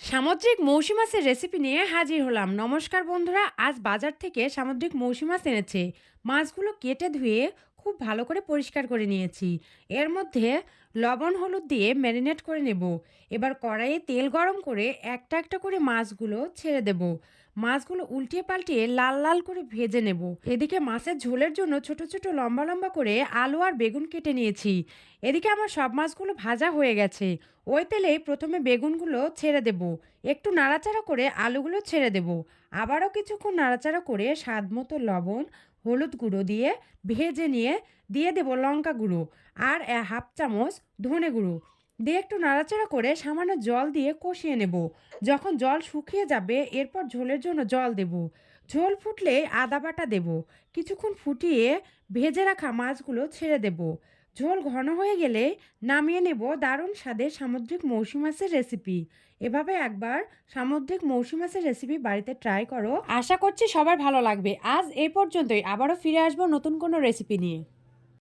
সামুদ্রিক মৌসি মাছের রেসিপি নিয়ে হাজির হলাম। নমস্কার বন্ধুরা, আজ বাজার থেকে সামুদ্রিক মৌসি মাছ এনেছে। মাছগুলো কেটে ধুয়ে খুব ভালো করে পরিষ্কার করে নিয়েছি। এর মধ্যে লবণ হলুদ দিয়ে ম্যারিনেট করে নেব। এবার কড়াইয়ে তেল গরম করে একটা একটা করে মাছগুলো ছেড়ে দেব। মাছগুলো উল্টিয়ে পাল্টিয়ে লাল লাল করে ভেজে নেব। এদিকে মাছের ঝোলের জন্য ছোট ছোট লম্বা লম্বা করে আলু আর বেগুন কেটে নিয়েছি। এদিকে আমার সব মাছগুলো ভাজা হয়ে গেছে। ওই তেলেই প্রথমে বেগুনগুলো ছেড়ে দেব। একটু নাড়াচাড়া করে আলুগুলো ছেড়ে দেব। আবারও কিছুক্ষণ নাড়াচাড়া করে স্বাদ মতো লবণ হলুদ গুঁড়ো দিয়ে ভেজে নিয়ে দিয়ে দেব লঙ্কা গুঁড়ো আর হাফ চামচ ধনে গুঁড়ো। দিয়ে একটু নাড়াচাড়া করে সামান্য জল দিয়ে কষিয়ে নেব। যখন জল শুকিয়ে যাবে, এরপর ঝোলের জন্য জল দেব। ঝোল ফুটলে আদা বাটা দেব। কিছুক্ষণ ফুটিয়ে ভেজে রাখা মাছগুলো ছেড়ে দেব। ঝোল ঘন হয়ে গেলে নামিয়ে নেব দারুণ স্বাদের সামুদ্রিক মৌসুমি মাছের রেসিপি এভাবে একবার সামুদ্রিক মৌসুমি মাছের রেসিপি বাড়িতে ট্রাই করো। আশা করছি সবার ভালো লাগবে। আজ এ পর্যন্তই। আবারও ফিরে আসব নতুন কোনো রেসিপি নিয়ে।